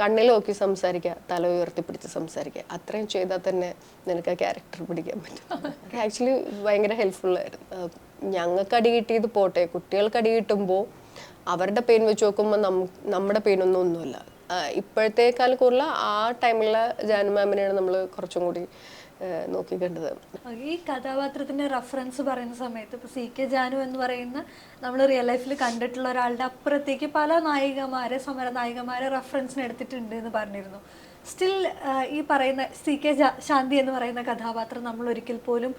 കണ്ണിൽ നോക്കി സംസാരിക്കുക തല ഉയർത്തിപ്പിടിച്ച് സംസാരിക്കുക. അത്രയും ചെയ്താൽ തന്നെ നിനക്ക് ആ ക്യാരക്ടർ പിടിക്കാൻ പറ്റും. ആക്ച്വലി ഭയങ്കര ആഹ് ഞങ്ങൾക്ക് അടി കിട്ടിയത് പോട്ടെ. കുട്ടികൾക്ക് അടി കിട്ടുമ്പോൾ അവരുടെ പെയിൻ വെച്ച് നോക്കുമ്പോൾ നമ്മുടെ പെയിനൊന്നും ഒന്നുമില്ല. ഇപ്പോഴത്തേക്കാൾ കൂടുതൽ ആ ടൈമിലുള്ള ജാനു മാമിനെയാണ് നമ്മൾ കുറച്ചും കൂടി നോക്കി നോക്കിക്കണ്ടത്. ഈ കഥാപാത്രത്തിന്റെ റഫറൻസ് പറയുന്ന സമയത്ത് ഇപ്പൊ സി കെ ജാനു എന്ന് പറയുന്ന നമ്മൾ റിയൽ ലൈഫിൽ കണ്ടിട്ടുള്ള ഒരാളുടെ അപ്പുറത്തേക്ക് പല നായികമാരെ സമര നായികമാരെ റഫറൻസിന് എടുത്തിട്ടുണ്ട് എന്ന് പറഞ്ഞിരുന്നു. സ്റ്റിൽ ഈ പറയുന്ന സി കെ ശാന്തി എന്ന് പറയുന്ന കഥാപാത്രം നമ്മൾ ഒരിക്കൽ പോലും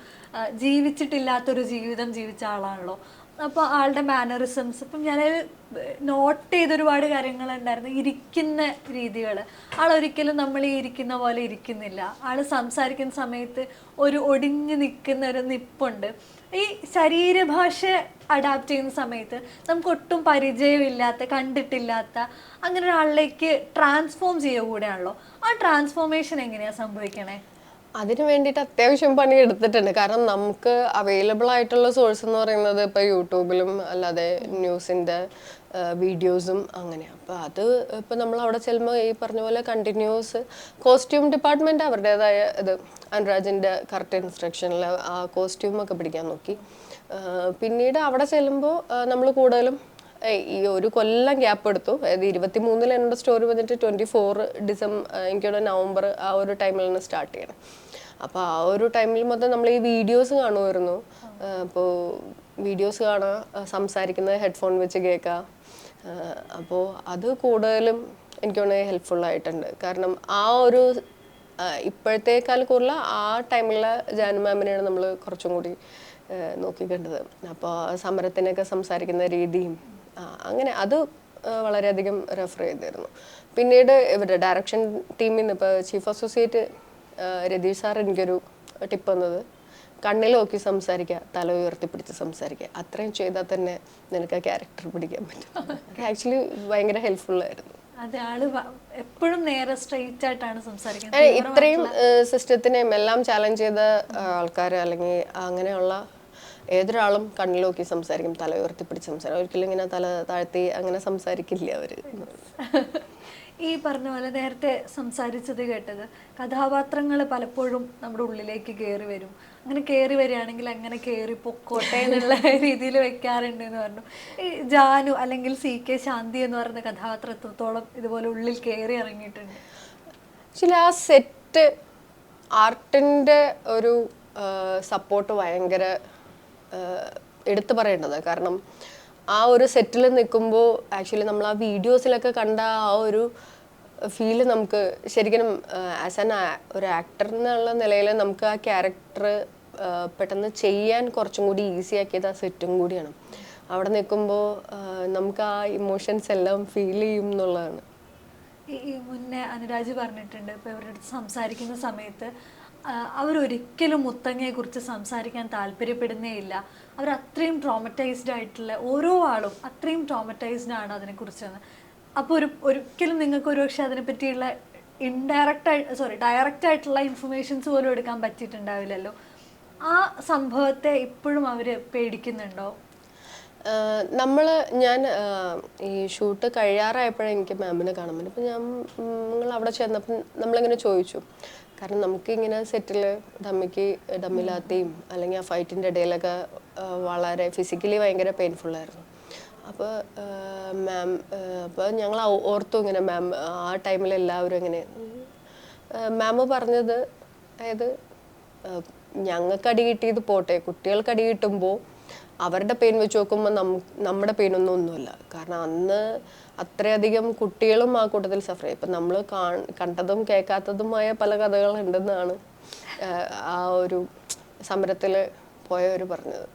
ജീവിച്ചിട്ടില്ലാത്തൊരു ജീവിതം ജീവിച്ച ആളാണല്ലോ. അപ്പോൾ ആളുടെ മാനറിസംസ് ഇപ്പം ഞാൻ നോട്ട് ചെയ്ത ഒരുപാട് കാര്യങ്ങളുണ്ടായിരുന്നു. ഇരിക്കുന്ന രീതികൾ ആൾ ഒരിക്കലും നമ്മൾ ഈ ഇരിക്കുന്ന പോലെ ഇരിക്കുന്നില്ല. ആൾ സംസാരിക്കുന്ന സമയത്ത് ഒരു ഒടിഞ്ഞു നിൽക്കുന്ന ഒരു നിപ്പുണ്ട്. ഈ ശരീരഭാഷ അഡാപ്റ്റ് ചെയ്യുന്ന സമയത്ത് നമുക്ക് ഒട്ടും പരിചയമില്ലാത്ത കണ്ടിട്ടില്ലാത്ത അങ്ങനെ ഒരാളിലേക്ക് ട്രാൻസ്ഫോം ചെയ്യുക കൂടെയാണല്ലോ ആ ട്രാൻസ്ഫോർമേഷൻ എങ്ങനെയാണ് സംഭവിക്കണേ? അതിന് വേണ്ടിയിട്ട് അത്യാവശ്യം പണി എടുത്തിട്ടുണ്ട്. കാരണം നമുക്ക് അവൈലബിൾ ആയിട്ടുള്ള സോഴ്സ് എന്ന് പറയുന്നത് ഇപ്പോൾ യൂട്യൂബിലും അല്ലാതെ ന്യൂസിന്റെ വീഡിയോസും അങ്ങനെയാണ് അപ്പോൾ അത് ഇപ്പോൾ നമ്മൾ അവിടെ ചെല്ലുമ്പോൾ ഈ പറഞ്ഞ പോലെ കണ്ടിന്യൂസ് കോസ്റ്റ്യൂം ഡിപ്പാർട്ട്മെന്റ് അവരുടേതായ ഇത് അനുരാജിന്റെ കറക്റ്റ് ഇൻസ്ട്രക്ഷനിൽ ആ കോസ്റ്റ്യൂമൊക്കെ പിടിക്കാൻ നോക്കി. പിന്നീട് അവിടെ ചെല്ലുമ്പോൾ നമ്മൾ കൂടുതലും ഈ ഒരു കൊല്ലം ഗ്യാപ്പ് എടുത്തു. അതായത് ഇരുപത്തി മൂന്നിൽ എന്നോട് സ്റ്റോറി വന്നിട്ട് ട്വന്റി ഫോർ ഡിസംബർ എനിക്കോട് നവംബർ ആ ഒരു ടൈമിൽ ടൈമിലാണ് സ്റ്റാർട്ട് ചെയ്യണം. അപ്പോൾ ആ ഒരു ടൈമിൽ മൊത്തം നമ്മൾ ഈ വീഡിയോസ് കാണുമായിരുന്നു അപ്പോൾ വീഡിയോസ് കാണുക സംസാരിക്കുന്നത് ഹെഡ്ഫോൺ വെച്ച് കേൾക്കുക അപ്പോൾ അത് കൂടുതലും എനിക്ക് തോന്നുന്നത് ഹെൽപ്ഫുള്ളായിട്ടുണ്ട് കാരണം ആ ഒരു ഇപ്പോഴത്തേക്കാൾ കൂടുതൽ ആ ടൈമിലുള്ള ജാനു മാമിനെയാണ് നമ്മൾ കുറച്ചും കൂടി നോക്കിക്കണ്ടത്. അപ്പോൾ സമരത്തിനൊക്കെ സംസാരിക്കുന്ന രീതിയും അങ്ങനെ അത് വളരെയധികം റെഫർ ചെയ്തിരുന്നു. പിന്നീട് ഇവരുടെ ഡയറക്ഷൻ ടീമിൽ നിന്ന് ഇപ്പോൾ ചീഫ് അസോസിയേറ്റ് രതീഷ് സാർ എനിക്കൊരു ടിപ്പ് തന്നത് കണ്ണിൽ നോക്കി സംസാരിക്കുക തല ഉയർത്തിപ്പിടിച്ച് സംസാരിക്കുക അത്രയും ചെയ്താൽ തന്നെ നിനക്ക് ആ ക്യാരക്ടർ പിടിക്കാൻ പറ്റും. ആക്ച്വലി ഭയങ്കര ഹെൽപ്ഫുൾ ആയിരുന്നു. എപ്പോഴും നേരെ സ്ട്രെയിറ്റ് ആയിട്ടാണ് സംസാരിക്കുന്നത്. ഇത്രയും സിസ്റ്റത്തിനെയും എല്ലാം ചാലഞ്ച് ചെയ്ത ആൾക്കാർ അല്ലെങ്കിൽ അങ്ങനെയുള്ള ഏതൊരാളും കണ്ണിൽ നോക്കി സംസാരിക്കും തല ഉയർത്തിപ്പിടിച്ച് സംസാരിക്കും. ഒരിക്കലും ഇങ്ങനെ തല താഴ്ത്തി അങ്ങനെ സംസാരിക്കില്ല അവർ. ഈ പറഞ്ഞ പോലെ നേരത്തെ സംസാരിച്ചത് കേട്ടത് കഥാപാത്രങ്ങൾ പലപ്പോഴും നമ്മുടെ ഉള്ളിലേക്ക് കയറി വരും. അങ്ങനെ കയറി വരികയാണെങ്കിൽ അങ്ങനെ കയറി പൊക്കോട്ടെ എന്നുള്ള രീതിയിൽ വെക്കാറുണ്ട് എന്ന് പറഞ്ഞു. ഈ ജാനു അല്ലെങ്കിൽ സി കെ ശാന്തി എന്ന് പറയുന്ന കഥാപാത്രം എത്രത്തോളം ഇതുപോലെ ഉള്ളിൽ കയറി ഇറങ്ങിയിട്ടുണ്ട്. ചില ആ സെറ്റ് ആർട്ടിന്റെ ഒരു സപ്പോർട്ട് ഭയങ്കര എടുത്തു പറയേണ്ടത്. കാരണം ആ ഒരു സെറ്റിൽ നിൽക്കുമ്പോൾ ആക്ച്വലി നമ്മൾ ആ വീഡിയോസിലൊക്കെ കണ്ട ആ ഒരു ഫീൽ നമുക്ക് ശരിക്കും ആസ് ആൻ ഒരു ആക്ടർ എന്നുള്ള നിലയിൽ നമുക്ക് ആ ക്യാരക്ടർ പെട്ടെന്ന് ചെയ്യാൻ കുറച്ചും കൂടി ഈസി ആക്കിയത് ആ സെറ്റും കൂടിയാണ്. അവിടെ നിൽക്കുമ്പോൾ നമുക്ക് ആ ഇമോഷൻസ് എല്ലാം ഫീൽ ചെയ്യും എന്നുള്ളതാണ്. ഈ മുന്നേ അനുരാജ് പറഞ്ഞിട്ടുണ്ട് ഇപ്പോൾ ഇവരുടെ അടുത്ത് സംസാരിക്കുന്ന സമയത്ത് അവരൊരിക്കലും മുത്തങ്ങയെ കുറിച്ച് സംസാരിക്കാൻ താല്പര്യപ്പെടുന്നേ ഇല്ല അവർ അത്രയും ട്രോമറ്റൈസ്ഡ് ആയിട്ടുള്ള ഓരോ ആളും അത്രയും ട്രോമറ്റൈസ്ഡ് ആണ് അതിനെക്കുറിച്ചെന്ന്. അപ്പോൾ ഒരു ഒരിക്കലും നിങ്ങൾക്ക് ഒരു അതിനെ പറ്റിയുള്ള ഇൻഡയറക്റ്റ് ആയി സോറി ഡയറക്റ്റ് ആയിട്ടുള്ള ഇൻഫർമേഷൻസ് പോലും എടുക്കാൻ പറ്റിയിട്ടുണ്ടാവില്ലല്ലോ. ആ സംഭവത്തെ ഇപ്പോഴും അവർ പേടിക്കുന്നുണ്ടോ? നമ്മൾ ഞാൻ ഈ ഷൂട്ട് കഴിയാറായപ്പോഴേ എനിക്ക് മാമിനെ കാണാൻ പറ്റും ഞാൻ നിങ്ങൾ അവിടെ ചെന്നപ്പം നമ്മളിങ്ങനെ ചോദിച്ചു. കാരണം നമുക്കിങ്ങനെ സെറ്റിൽ ഡമ്മിക്ക് ഡമ്മിലാത്തയും അല്ലെങ്കിൽ ആ ഫൈറ്റിന്റെ ഇടയിലൊക്കെ വളരെ ഫിസിക്കലി ഭയങ്കര പെയിൻഫുൾ ആയിരുന്നു. അപ്പോൾ മാം അപ്പോൾ ഞങ്ങൾ ഓർത്തു ഇങ്ങനെ മാം ആ ടൈമിൽ എല്ലാവരും ഇങ്ങനെ മാം പറഞ്ഞത് അതായത് ഞങ്ങൾക്ക് അടി കിട്ടിയത് പോട്ടെ കുട്ടികൾക്ക് അടി കിട്ടുമ്പോൾ അവരുടെ പെയിൻ വെച്ച് നോക്കുമ്പോൾ നം നമ്മുടെ പെയിനൊന്നും ഒന്നുമില്ല. കാരണം അന്ന് അത്രയധികം കുട്ടികളും ആ കൂട്ടത്തിൽ സഫർ ചെയ്യും ഇപ്പം നമ്മൾ കണ്ടതും കേൾക്കാത്തതുമായ പല കഥകളുണ്ടെന്നാണ് ആ ഒരു സമരത്തിൽ പോയവർ പറഞ്ഞത്.